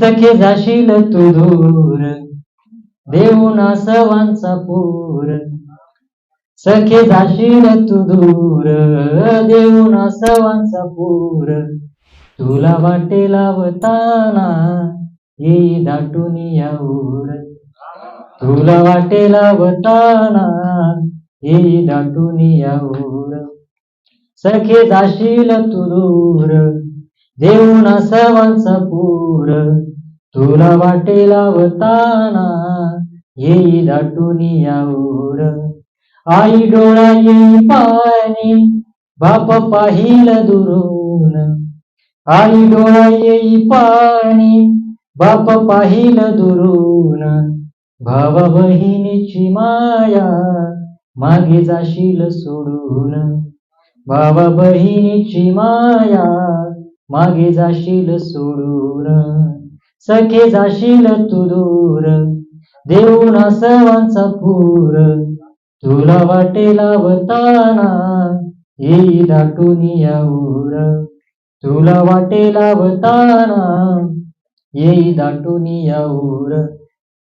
सखे जाशील तू दूर. देऊना सवांचा पूर. सखे जाशील तू दूर. देऊना सवांचा पूर. तुला वाटे लावताना येई दाटून याऊर. तुला वाटे लावताना येई दाटून याऊर. सखे जाशील तू दूर. देऊना सवांचा पूर. तुला वाटे लावताना येई दाटून यावर आई डोळा येई पाणी बाप पाहिल दुरून. आई डोळा येई पाणी बाप पाहिल दुरून. भावा बहिणीची माया मागे जाशील सोडून. भावा बहिणीची माया मागे जाशील सोडून सखे जाशील तू दूर देऊना सर्वांचा पूर. तुला वाटे लावताना येई दाटून याऊर. तुला वाटे लावताना येई दाटून याऊर.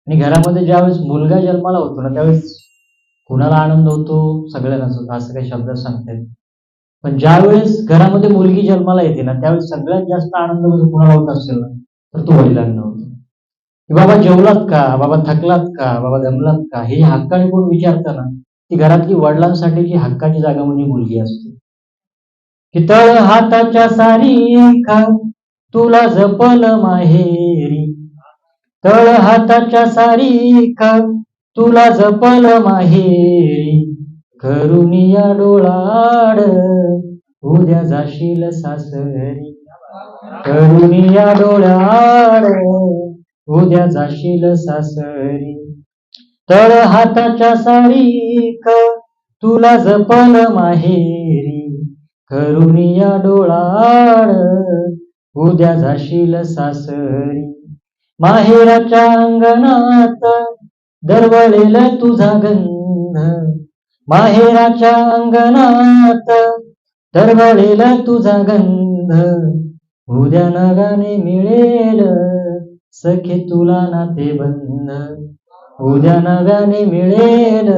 आणि घरामध्ये ज्यावेळेस मुलगा जन्माला होतो ना त्यावेळेस कुणाला आनंद होतो? सगळ्यांनाच होतो असं काही शब्द सांगता पण ज्यावेळेस घरामध्ये मुलगी जन्माला येते ना त्यावेळेस सगळ्यात जास्त आनंद जर कुणाला होत असेल ना तर तो वडिलांना होतो. की बाबा जेवलात का? बाबा थकलात का? बाबा जमलात का? हे हक्काने कोण विचारताना ती घरातली वडिलांसाठीची हक्काची जागा म्हणजे मुलगी असते. की तळ हाताच्या सारी खा तुला जपल माहेरी. तळ हाताच्या सारी खा तुला जपल माहेरी. करुनिया डोळाड उद्या जाशील सासरी. करुनिया डोळ्याड उद्या जाशील सासरी. तळ हाताच्या सारीक तुला जपल माहेरी. करुनिया डोळाड उद्या जाशील सासरी. माहेराच्या अंगणात दरवळेल तुझा गंध माहेराच्या अंगणात दरवळेला तुझा गंध. उद्या नगाने मिळेल सखे तुला नाते बंध. उद्या नव्याने मिळेल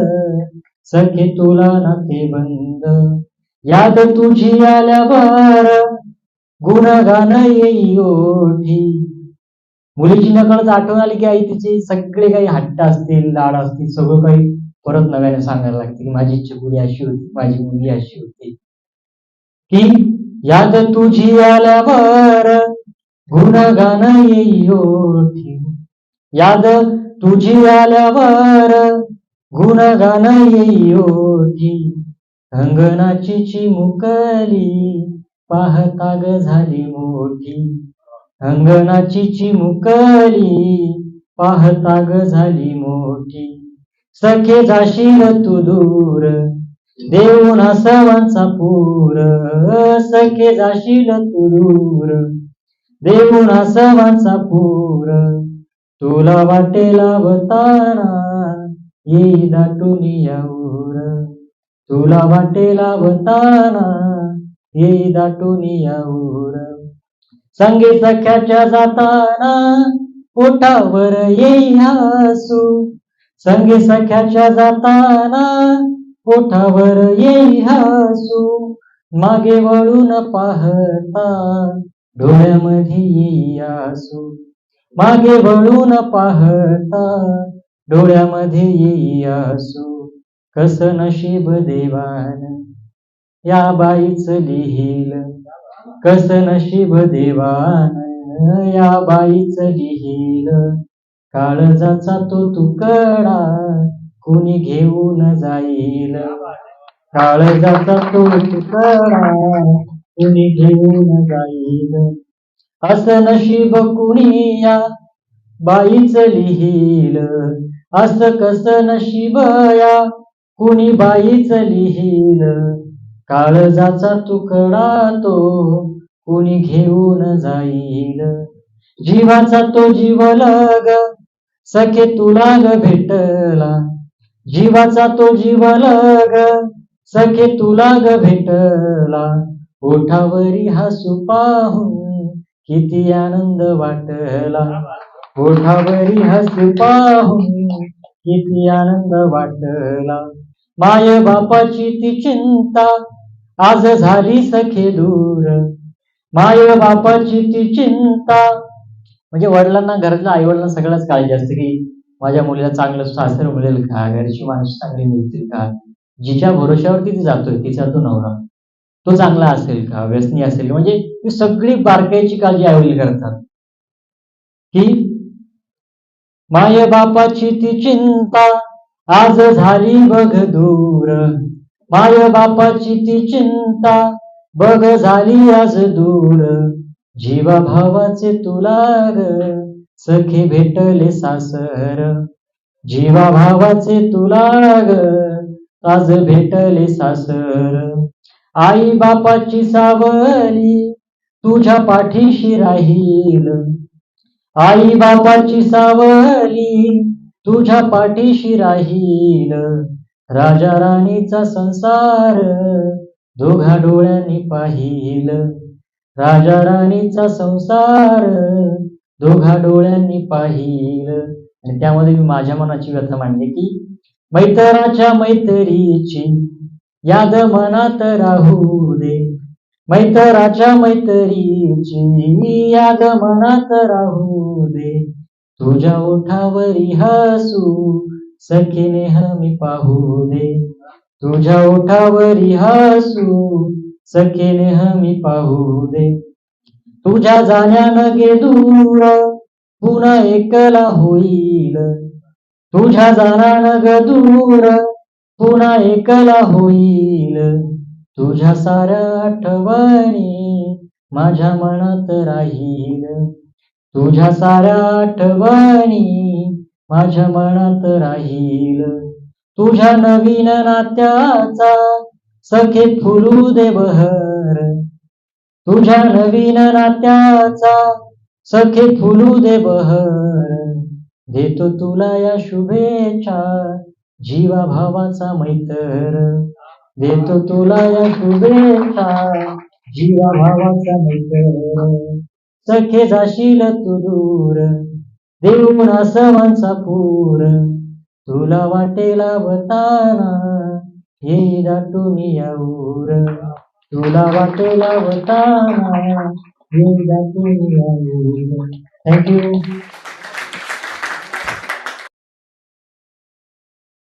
सखे तुला नाते बंद याद तुझी आल्यावर गुणगान येई ओठी. मुलीची नकळच आठवण आली की आई तिची सगळे काही हट्ट असतील लाड असतील सगळं काही परत नव्याने सांगायला लागते की माझी इच्छा पुढे अशी होती माझी मुलगी अशी होती. की याद तुझी आल्यावर गुणगान येई याद तुझी आल्यावर गुणगान येई ओठी अंगणाची चिमुकली पाहता ग झाली मोठी. अंगणाची चिमुकली पाहता ग झाली मोठी. सखे जाशील तू दूर. देऊन सर्वांचा पूर. सखे जाशील तू दूर. देऊन सर्वांचा पूर. तुला वाटेल लावताना येई दाटून यावर. तुला वाटेल लावताना येई दाटून यावर. संगे सख्याच्या जाताना पोटावर येई हसू संगे सख्याच्या जाताना ओठावर येई हसू मागे वळून पाहता डोळ्यामध्ये येई आसू मागे वळून पाहता डोळ्यामध्ये येई आसू कस नशीब देवान या बाईच लिहिल कस नशीब देवान या बाईच लिहिल. काळजाचा तो तुकडा कुणी घेऊन जाईल. काळजाचा तो तुकडा कुणी घेऊन जाईल. असं नशीब कुणी या बाईच लिहिल. अस कस नशीब या कुणी बाईच लिहिल. काळजाचा तुकडा तो कुणी घेऊन जाईल. जीवाचा तो जीवलग सखे तुला ग भेटला. जीवाचा तो जीवलग सखे तुला ग भेटला. ओठावरी हसू पाहून किती आनंद वाटला. ओठावरी हसू पाहून किती आनंद वाटला. माय बापाची ती चिंता आज झाली सखे दूर. माय बापाची ती चिंता म्हणजे वडिलांना घरातल्या आईवडिलांना सगळ्याच काळजी असते की माझ्या मुलीला चांगलं सासर मिळेल का? घरची माणसं चांगली मिळतील का? जिच्या भरोश्यावरती ती जातोय तिचा तो नवरा. तो चांगला असेल का? व्यसनी असेल म्हणजे ही सगळी बारकाईची काळजी आईवडील करतात. की माय बापाची ती चिंता आज झाली बघ दूर. माय बापाची ती चिंता बघ झाली आज दूर. जीवा भावाचे तुला ग सखी भेटले सासर. जीवा भावाचे तुला ग आज भेटले सासर. आई बापाची सावली तुझ्या पाठीशी राहील. आई बापाची सावली तुझ्या पाठीशी राहील. राजा राणीचा संसार दोघा डोळ्यांनी पाहिल. राजा राणीचा संसार दोघा डोळ्यांनी पाहिल. आणि त्यामध्ये मी माझ्या मनाची व्यथा मांडली की मैत्राच्या मैत्रीची याद मनात राहू दे. मैत्राच्या मैत्रीची याद मनात राहू दे. तुझ्या ओठावरी हसू सखीने हमी पाहू दे. तुझ्या ओठावरी हसू सखीने हमी पाहू दे. तुझ्या जाण्यानं गे दूर पुन्हा एकला होईल. तुझ्या जाण्यानं ग दूर पुन्हा एकला होईल. तुझ्या साऱ्या आठवणी माझ्या मनात राहील. तुझ्या साऱ्या आठवणी माझ्या मनात राहील. तुझ्या नवीन नात्याचा सखे फुलू दे बहर तुझ्या नवीन नात्याचा सखे फुलू दे बहर देतो तुला या शुभेच्छा जीवा भावाचा मैतर. देतो तुला या शुभेच्छा जीवा भावाचा मैत्र. सखे जाशील तू दूर देऊन असवांचा पूर. तुला वाटेला बताना ये तुम्ही याऊर तुला वाट बताना ये तुम्ही याऊर थँक्यू